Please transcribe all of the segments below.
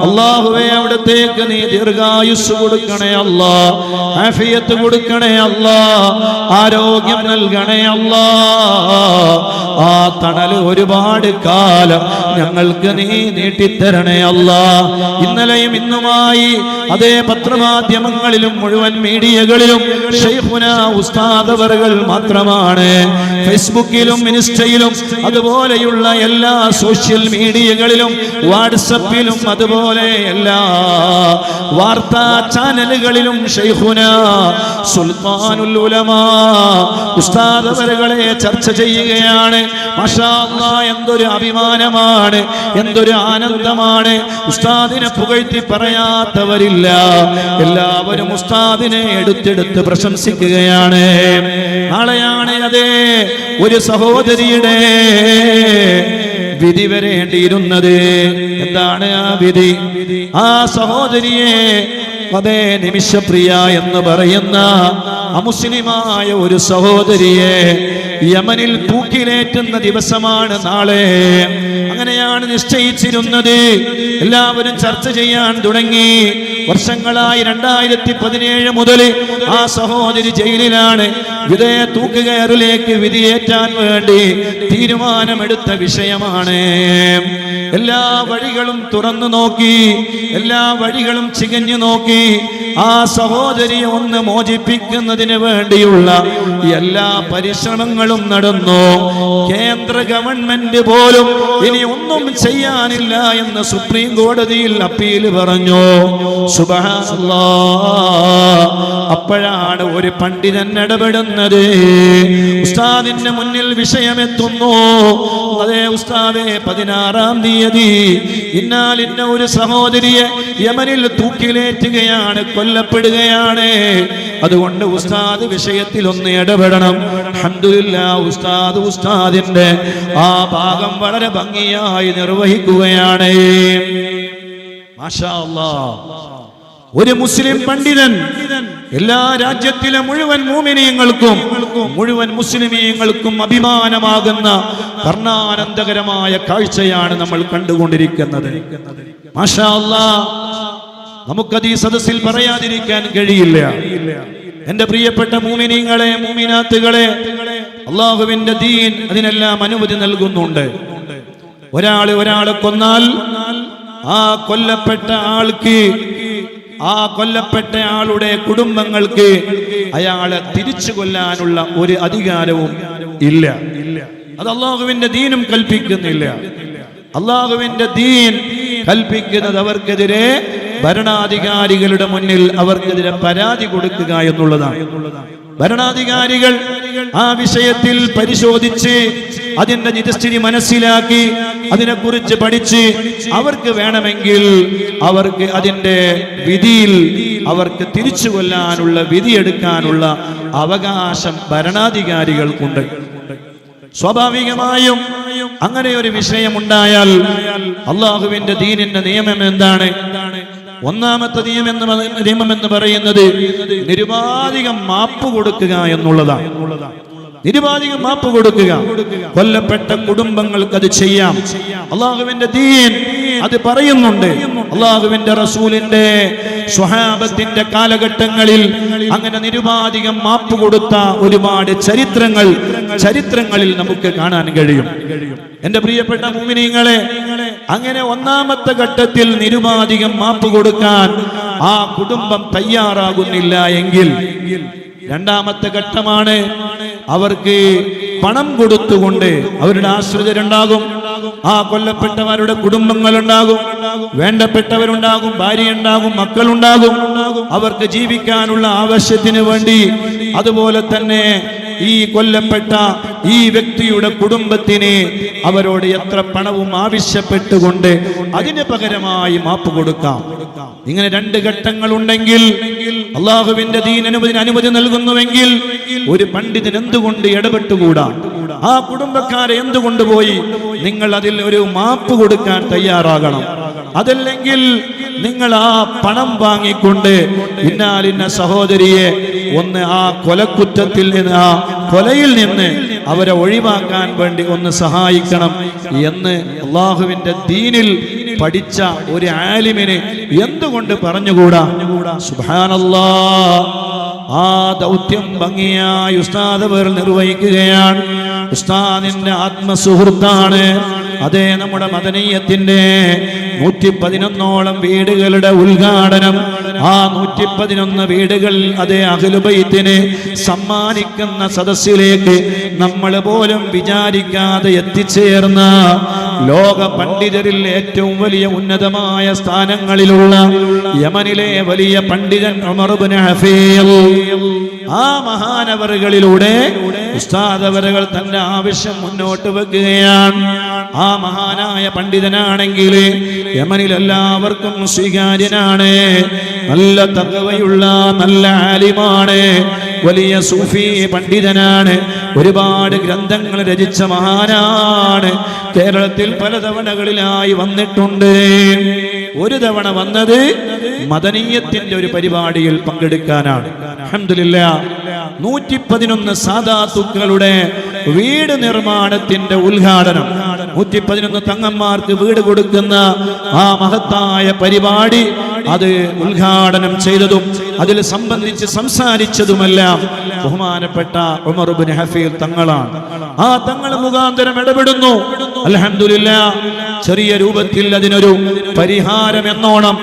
അല്ലാഹുവേ അവിടത്തേക്ക് നീ ദീർഘായുസ് കൊടുക്കണേ അല്ലാ. ആഫിയത്ത് കൊടുക്കണേ അല്ലാ. ആരോഗ്യം നൽകണേ അല്ലാ. ആ തണൽ ഒരുപാട് കാലം ഞങ്ങൾക്ക് നീ നീട്ടിത്തരണേ അല്ലാ. ഇന്നലെയും ഇന്നുമായി അതേ പത്രമാധ്യമങ്ങളിലും മുഴുവൻ മീഡിയകളിലും ഷെയ്ഖുന ഉസ്താദവറുകൾ മാത്രമാണ്. ഫേസ്ബുക്കിലും ഇൻസ്റ്റയിലും അതുപോലെയുള്ള എല്ലാ സോഷ്യൽ മീഡിയകളിലും വാട്സപ്പിലും അതുപോലെ എല്ലാ വാർത്താ ചാനലുകളിലും ഷെയ്ഖുന സുൽത്താനുൽ ഉലമാ ഉസ്താദവരകളെ ചർച്ച ചെയ്യുകയാണ്. എന്തൊരു അഭിമാനമാണ് എന്തൊരു ആനന്ദമാണ്. ഉസ്താദിനെ പുകഴ്ത്തി പറയാത്തവരില്ല. എല്ലാവരും ഉസ്താദിനെ എടുത്തെടുത്ത് പ്രശംസിക്കുകയാണ്. നാളെയാണ് അതെ ഒരു സഹോദരിയുടെ വിധി വരേണ്ടിയിരുന്നത്. എന്താണ് ആ വിധി? ആ സഹോദരിയെ അതേ നിമിഷപ്രിയ എന്ന് പറയുന്ന അമുസ്ലിമായ ഒരു സഹോദരിയെ യമനിൽ തൂക്കിലേറ്റുന്ന ദിവസമാണ് നാളെ. അങ്ങനെയാണ് നിശ്ചയിച്ചിരുന്നത്. എല്ലാവരും ചർച്ച ചെയ്യാൻ തുടങ്ങി. വർഷങ്ങളായി രണ്ടായിരത്തി പതിനേഴ് മുതൽ ആ സഹോദരി ജയിലിലാണ് വിധേയ തൂക്കുകയറിലേക്ക് വിധിയേറ്റാൻ വേണ്ടി തീരുമാനമെടുത്ത വിഷയമാണ്. എല്ലാ വഴികളും തുറന്നു നോക്കി എല്ലാ വഴികളും ചികഞ്ഞു നോക്കി ആ സഹോദരിയെ ഒന്ന് മോചിപ്പിക്കുന്നതിന് വേണ്ടിയുള്ള എല്ലാ പരിശ്രമങ്ങളും നടന്നു. കേന്ദ്ര ഗവൺമെന്റ് പോലും ഇനി ഒന്നും ചെയ്യാനില്ല എന്ന് സുപ്രീം കോടതിയിൽ അപ്പീൽ പറഞ്ഞു. അപ്പോഴാണ് ഒരു പണ്ഡിതൻ ഇടപെടുന്നത്. ഉസ്താദിന്റെ മുന്നിൽ വിഷയമെത്തുന്നു. അതേ ഉസ്താദെ പതിനാറാം തീയതി ഇന്നാലിന്ന ഒരു സഹോദരിയെ യമനിൽ തൂക്കിലേറ്റുകയാണ് കൊല്ലപ്പെടുകയാണ്. അതുകൊണ്ട് ഉസ്താദ് വിഷയത്തിൽ ഒന്ന് ഇടപെടണം. ഉസ്താദ് ഉസ്താദിന്റെ ആ ഭാഗം വളരെ ഭംഗിയായി നിർവഹിക്കുകയാണ്. ഒരു മുസ്ലിം പണ്ഡിതൻ എല്ലാ രാജ്യത്തിലെ മുഴുവൻ മൂമിനീയങ്ങൾക്കും മുഴുവൻ മുസ്ലിമീയങ്ങൾക്കും അഭിമാനമാകുന്ന കർണാനന്ദകരമായ കാഴ്ചയാണ് നമ്മൾ കണ്ടുകൊണ്ടിരിക്കുന്നത് മാഷാ. നമുക്കത് ഈ സദസ്സിൽ പറയാതിരിക്കാൻ കഴിയില്ല എന്റെ പ്രിയപ്പെട്ട മൂമിനീങ്ങളെ മൂമിനാത്തുകളെ അള്ളാഹുവിന്റെ ദീൻ അതിനെല്ലാം അനുമതി നൽകുന്നുണ്ട്. ഒരാൾ ഒരാളെ കൊന്നാൽ ആ കൊല്ലപ്പെട്ട ആൾക്ക് ആ കൊല്ലപ്പെട്ട ആളുടെ കുടുംബങ്ങൾക്ക് അയാളെ തിരിച്ചു കൊല്ലാനുള്ള ഒരു അധികാരവും ഇല്ല. അത് അള്ളാഹുവിന്റെ ദീനും കൽപ്പിക്കുന്നില്ല. അള്ളാഹുവിന്റെ ദീൻ കൽപ്പിക്കുന്നത് അവർക്കെതിരെ ഭരണാധികാരികളുടെ മുന്നിൽ അവർക്കെതിരെ പരാതി കൊടുക്കുക എന്നുള്ളതാണ്. ഭരണാധികാരികൾ ആ വിഷയത്തിൽ പരിശോധിച്ച് അതിന്റെ നിജസ്ഥിതി മനസ്സിലാക്കി അതിനെക്കുറിച്ച് പഠിച്ച് അവർക്ക് വേണമെങ്കിൽ അവർക്ക് അതിന്റെ വിധിയിൽ അവർക്ക് തിരിച്ചു കൊല്ലാനുള്ള വിധിയെടുക്കാനുള്ള അവകാശം ഭരണാധികാരികൾക്കുണ്ട്. സ്വാഭാവികമായും അങ്ങനെ ഒരു വിഷയമുണ്ടായാൽ അള്ളാഹുവിന്റെ ദീനിന്റെ നിയമം എന്താണ്? ഒന്നാമത്തെ നിയമം എന്ന് നിയമം എന്ന് പറയുന്നത് നിരുപാധികം മാപ്പ് കൊടുക്കുക എന്നുള്ളതാണ്. നിരുപാധികം മാപ്പ് കൊടുക്കുക. കൊല്ലപ്പെട്ട കുടുംബങ്ങൾക്ക് അത് ചെയ്യാം. അള്ളാഹുവിന്റെ ദീൻ അത് പറയുന്നുണ്ട്. അള്ളാഹുവിന്റെ റസൂലിന്റെ സ്വഹാബത്തിന്റെ കാലഘട്ടങ്ങളിൽ അങ്ങനെ നിരുപാധികം മാപ്പ് കൊടുത്ത ഒരുപാട് ചരിത്രങ്ങൾ ചരിത്രങ്ങളിൽ നമുക്ക് കാണാൻ കഴിയും. എന്റെ പ്രിയപ്പെട്ട മുമിനിങ്ങളെ അങ്ങനെ ഒന്നാമത്തെ ഘട്ടത്തിൽ നിരുപാധികം മാപ്പ് കൊടുക്കാൻ ആ കുടുംബം തയ്യാറാകുന്നില്ല എങ്കിൽ രണ്ടാമത്തെ ഘട്ടമാണ് അവർക്ക് പണം കൊടുത്തുകൊണ്ട് അവരുടെ ആശ്രിതരുണ്ടാകും. ആ കൊല്ലപ്പെട്ടവരുടെ കുടുംബങ്ങളുണ്ടാകും. വേണ്ടപ്പെട്ടവരുണ്ടാകും ഭാര്യയുണ്ടാകും മക്കളുണ്ടാകും. അവർക്ക് ജീവിക്കാനുള്ള ആവശ്യത്തിന് വേണ്ടി അതുപോലെ തന്നെ ഈ കൊല്ലപ്പെട്ട ഈ വ്യക്തിയുടെ കുടുംബത്തിന് അവരോട് എത്ര പണവും ആവശ്യപ്പെട്ടുകൊണ്ട് അതിന് പകരമായി മാപ്പ് കൊടുക്കാം. ഇങ്ങനെ രണ്ട് ഘട്ടങ്ങൾ ഉണ്ടെങ്കിൽ അള്ളാഹുവിന്റെ ദീൻ അനുമതി അനുമതി നൽകുന്നുവെങ്കിൽ ഒരു പണ്ഡിതൻ എന്തുകൊണ്ട് ഇടപെട്ടുകൂടാ? ആ കുടുംബക്കാരെ എന്തുകൊണ്ട് പോയി നിങ്ങൾ അതിൽ ഒരു മാപ്പ് കൊടുക്കാൻ തയ്യാറാകണം. അതല്ലെങ്കിൽ നിങ്ങൾ ആ പണം വാങ്ങിക്കൊണ്ട് ഇന്നാലിന്ന സഹോദരിയെ ഒന്ന് ആ കൊലക്കുറ്റത്തിൽ നിന്ന് ആ കൊലയിൽ നിന്ന് അവരെ ഒഴിവാക്കാൻ വേണ്ടി ഒന്ന് സഹായിക്കണം എന്ന് അള്ളാഹുവിന്റെ ദീനിൽ പഠിച്ച ഒരു ആലിമിന് എന്തുകൊണ്ട് പറഞ്ഞുകൂടാ? സുബാനല്ലാ ആ ദൗത്യം ഭംഗിയായി ഉസ്താദ് പേർ നിർവഹിക്കുകയാണ്. ഉസ്താദിന്റെ ആത്മസുഹൃത്താണ്. അതേ നമ്മുടെ മദനീയത്തിന്റെ നൂറ്റി പതിനൊന്നോളം വീടുകളുടെ ഉദ്ഘാടനം. ആ നൂറ്റി പതിനൊന്ന് വീടുകൾ അതേ അഖിലുബൈത്തിനെ സമ്മാനിക്കുന്ന സദസ്സിലേക്ക് നമ്മൾ പോലും വിചാരിക്കാതെ എത്തിച്ചേർന്ന ലോക പണ്ഡിതരിൽ ഏറ്റവും വലിയ ഉന്നതമായ സ്ഥാനങ്ങളിലുള്ള യമനിലെ വലിയ പണ്ഡിതൻ ഹഫീൽ. ആ മഹാനവറുകളിലൂടെ ഉസ്താദവറുകൾ തന്റെ ആവശ്യം മുന്നോട്ട് വെക്കുകയാണ്. ആ മഹാനായ പണ്ഡിതനാണെങ്കിൽ യമനിൽ എല്ലാവർക്കും സ്വീകാര്യനാണ്. നല്ല തകവയുള്ള നല്ല ആലിമാണ്. വലിയ സൂഫി പണ്ഡിതനാണ്. ഒരുപാട് ഗ്രന്ഥങ്ങൾ രചിച്ച മഹാനാണ്. കേരളത്തിൽ പല തവണകളിലായി വന്നിട്ടുണ്ട്. ഒരു തവണ വന്നത് മദനീയത്തിന്റെ ഒരു പരിപാടിയിൽ പങ്കെടുക്കാനാണ്. അഹമ്മദില്ല നൂറ്റി പതിനൊന്ന് സാധാത്തുക്കളുടെ വീട് നിർമ്മാണത്തിന്റെ ഉദ്ഘാടനം നൂറ്റി പതിനൊന്ന് തങ്ങന്മാർക്ക് വീട് കൊടുക്കുന്ന ആ മഹത്തായ പരിപാടി അത് ഉദ്ഘാടനം ചെയ്തതും അതിൽ സംബന്ധിച്ച് സംസാരിച്ചതുമെല്ലാം ബഹുമാനപ്പെട്ട ഉമർബിൻ ഹഫീൽ തങ്ങളാണ്. ആ തങ്ങൾ മുഖാന്തരം ഇടപെടുന്നു. അലഹമില്ല ചെറിയ രൂപത്തിൽ അതിനൊരു പരിഹാരം എന്നോണം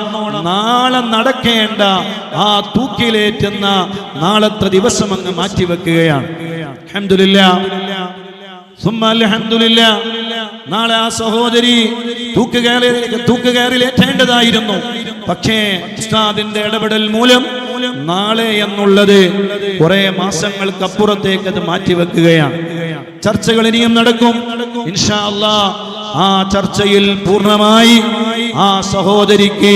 നാളെ നടക്കേണ്ട ആ തൂക്കിലേറ്റുന്ന നാളത്തെ ദിവസം അങ്ങ് മാറ്റിവെക്കുകയാണ്. അലഹമില്ല നാളെ ആ സഹോദരി തൂക്കുകയറി തൂക്കുകയറിലേറ്റേണ്ടതായിരുന്നു പക്ഷേ ഉസ്താദിന്റെ ഇടപെടൽ മൂലം നാളെ എന്നുള്ളത് കുറെ മാസങ്ങൾക്കപ്പുറത്തേക്ക് അത് മാറ്റിവെക്കുകയാണ് ചർച്ചകൾ ഇനിയും നടക്കും. ഇൻഷാ അല്ലാ ആ ചർച്ചയിൽ പൂർണമായി ആ സഹോദരിക്ക്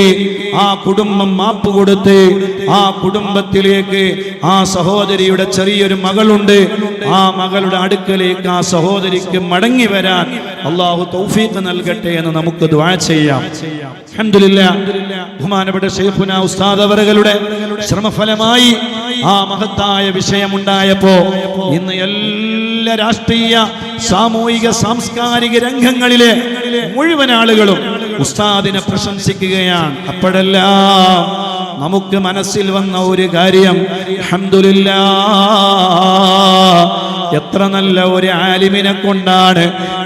ആ കുടുംബം മാപ്പ് കൊടുത്ത് ആ കുടുംബത്തിലേക്ക് ആ സഹോദരിയുടെ ചെറിയൊരു മകളുണ്ട്. ആ മകളുടെ അടുക്കലേക്ക് ആ സഹോദരിക്ക് മടങ്ങി വരാൻ അള്ളാഹു തൗഫീഖ് നൽകട്ടെ എന്ന് നമുക്ക് ചെയ്യാം. അൽഹംദുലില്ലാ. ബഹുമാനപ്പെട്ട ഷെയ്ഖുന ഉസ്താദ് ശ്രമഫലമായി ആ മഹത്തായ വിഷയമുണ്ടായപ്പോ ഇന്ന് എല്ലാ രാഷ്ട്രീയ സാമൂഹിക സാംസ്കാരിക രംഗങ്ങളിലെ മുഴുവൻ ആളുകളും ഉസ്താദിനെ പ്രശംസിക്കുകയാണ്. അപ്പോഴെല്ലാം നമുക്ക് മനസ്സിൽ വന്ന ഒരു കാര്യം. അൽഹംദുലില്ലാ. എത്ര നല്ല ഒരു ആലിമിനെ കൊണ്ടാണ്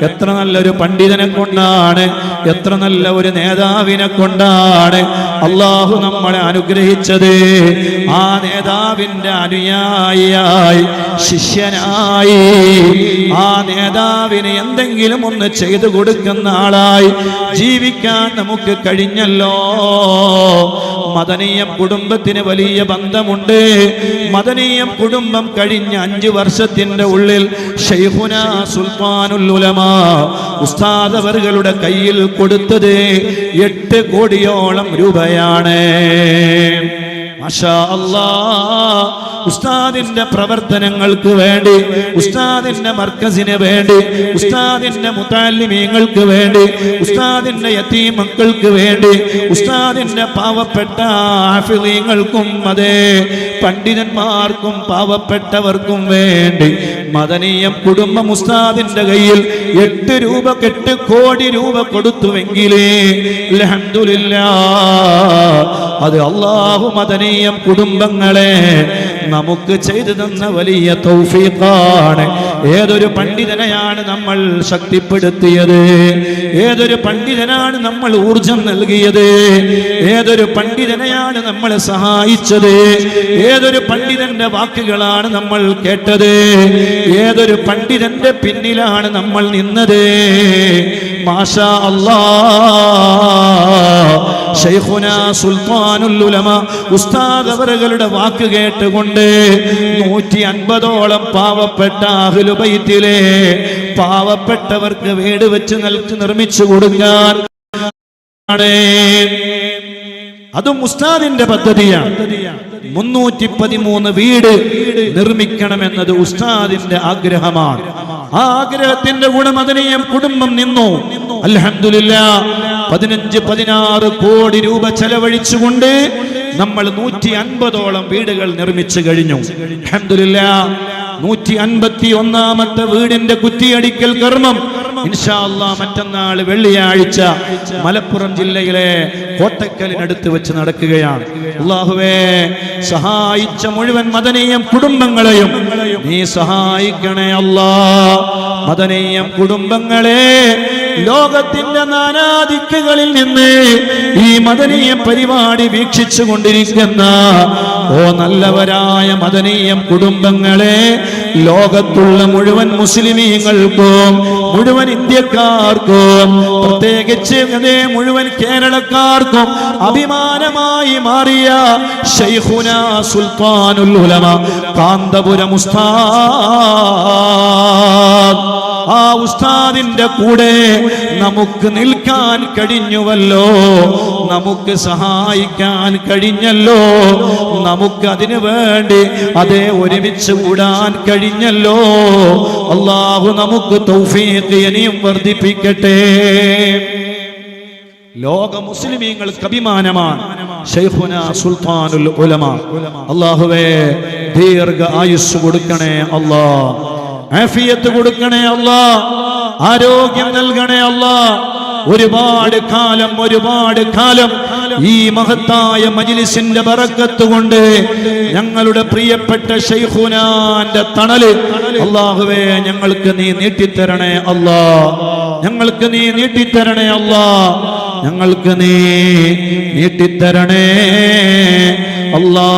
എത്ര നല്ലൊരു പണ്ഡിതനെ കൊണ്ടാണ് എത്ര നല്ല ഒരു നേതാവിനെ കൊണ്ടാണ് അള്ളാഹു നമ്മളെ അനുഗ്രഹിച്ചത്. ആ നേതാവിന്റെ അനുയായിയായി ശിഷ്യനായി. ആ നേതാവിന് എന്തെങ്കിലും ഒന്ന് ചെയ്തു കൊടുക്കുന്ന ആളായി ജീവിക്കാൻ നമുക്ക് കഴിഞ്ഞല്ലോ. മദനീയം കുടുംബത്തിന് വലിയ ബന്ധമുണ്ട്. മദനീയം കുടുംബം കഴിഞ്ഞ അഞ്ചു വർഷത്തിന്റെ ഉള്ളിൽ ഷെയ്ഖുന സുൽത്താനുൽ ഉലമ കയ്യിൽ കൊടുത്തത് എട്ട് കോടിയോളം രൂപയാണ്. ഉസ്താദിന്റെ പ്രവർത്തനങ്ങൾക്ക് വേണ്ടി ഉസ്താദിന്റെ മർക്കസിന് വേണ്ടി ഉസ്താദിന്റെ മുത്താലിമീങ്ങൾക്ക് വേണ്ടി ഉസ്താദിന്റെ യത്തീ മക്കൾക്ക് വേണ്ടി ഉസ്താദിന്റെ പാവപ്പെട്ട ആഫിലീങ്ങൾക്കും അതേ പണ്ഡിതന്മാർക്കും പാവപ്പെട്ടവർക്കും വേണ്ടി മദനീയം കുടുംബ മുസ്താദിന്റെ കയ്യിൽ എട്ട് രൂപ എട്ട് കോടി രൂപ കൊടുത്തുവെങ്കിലേ അത് അള്ളാഹു മദനീയം കുടുംബങ്ങളെ നമുക്ക് ചെയ്തു തന്ന വലിയ തൗഫീഖാണ്. ഏതൊരു പണ്ഡിതനെയാണ് നമ്മൾ ശക്തിപ്പെടുത്തിയത്? ഏതൊരു പണ്ഡിതനാണ് നമ്മൾ ഊർജം നൽകിയത്? ഏതൊരു പണ്ഡിതനെയാണ് നമ്മൾ സഹായിച്ചത്? ഏതൊരു പണ്ഡിതന്റെ വാക്കുകളാണ് നമ്മൾ കേട്ടത്? ഏതൊരു പണ്ഡിതന്റെ പിന്നിലാണ് നമ്മൾ നിന്നത്? മാഷാ അല്ലാ ഷെയ്ഖുന സുൽത്താനുൽ ഉലമ ഉസ്താദ് അവരകളുടെ വാക്ക് കേട്ടുകൊണ്ട് നൂറ്റി അൻപതോളം പാവപ്പെട്ട അഹ്ലുബൈത്തിലെ പാവപ്പെട്ടവർക്ക് വീട് വെച്ച് നൽകി നിർമ്മിച്ചു കൊടുക്കാൻ. അതും ഉസ്താദിന്റെ പദ്ധതിയാണ്. മുന്നൂറ്റി പതിമൂന്ന് വീട് നിർമ്മിക്കണമെന്നത് ഉസ്താദിന്റെ ആഗ്രഹമാണ്. ആ ആഗ്രഹത്തിന്റെ ഗുണമദനീയം കുടുംബം നിന്നു. അലഹമില്ല പതിനഞ്ച് പതിനാറ് കോടി രൂപ ചെലവഴിച്ചുകൊണ്ട് നമ്മൾ നൂറ്റി അൻപതോളം വീടുകൾ നിർമ്മിച്ചു കഴിഞ്ഞു. അഹമ്മദില്ല നൂറ്റി അൻപത്തി ഒന്നാമത്തെ വീടിന്റെ കുറ്റിയടിക്കൽ കർമ്മം ഇൻഷാ അല്ലാ മറ്റന്നാൾ വെള്ളിയാഴ്ച മലപ്പുറം ജില്ലയിലെ കോട്ടക്കലിനടുത്ത് വെച്ച് നടക്കുകയാണ്. അള്ളാഹുവേ സഹായിച്ച മുഴുവൻ മദനീയം കുടുംബങ്ങളെയും നീ സഹായിക്കണേ അല്ലാ. മദനീയം കുടുംബങ്ങളെ ലോകത്തിന്റെ നാനാദിക്കുകളിൽ നിന്ന് ഈ മദനീയ പരിപാടി വീക്ഷിച്ചു കൊണ്ടിരിക്കുന്ന ഓ നല്ലവരായ മദനീയം കുടുംബങ്ങളെ ലോകത്തുള്ള മുഴുവൻ മുസ്ലിമീങ്ങൾക്കും മുഴുവൻ ഇന്ത്യക്കാർക്കും പ്രത്യേകിച്ച് മുഴുവൻ കേരളക്കാർക്കും അഭിമാനമായി മാറിയ ഷൈഖുന സുൽത്താനുൽ ഉലമ കാന്തപുരം ഉസ്താദ് ആ ഉസ്താദിന്റെ കൂടെ നമുക്ക് നിൽക്കാൻ കഴിഞ്ഞുവല്ലോ. നമുക്ക് സഹായിക്കാൻ കഴിഞ്ഞല്ലോ. നമുക്ക് അതിനു വേണ്ടി അതേ ഒരുമിച്ച് കൂടാൻ കഴിഞ്ഞല്ലോ. അള്ളാഹു നമുക്ക് തൗഫീഖ് ഇനിയും വർദ്ധിപ്പിക്കട്ടെ. ലോക മുസ്ലിമീങ്ങൾക്ക് അഭിമാനമാണ്. ഷെയ്ഖുന സുൽത്താനുൽ ഉലമ. അള്ളാഹുവേ ദീർഘ ആയുസ് കൊടുക്കണേ അല്ലാ ആഫിയത്ത് കൊടുക്കണേ അല്ല. ആരോഗ്യം നൽകണേ അല്ല. ഒരുപാട് കാലം ഒരുപാട് കാലം ഈ മഹത്തായ മജിലിസിന്റെ ബറക്കത്ത് കൊണ്ട് ഞങ്ങളുടെ പ്രിയപ്പെട്ട ഷെയ്ഖുനാന്റെ തണൽ അള്ളാഹുവേ ഞങ്ങൾക്ക് നീ നീട്ടിത്തരണേ അല്ലാ. ഞങ്ങൾക്ക് നീ നീട്ടിത്തരണേ അല്ലാ. ഞങ്ങൾക്ക് നീ നീട്ടിത്തരണേ അല്ലാ.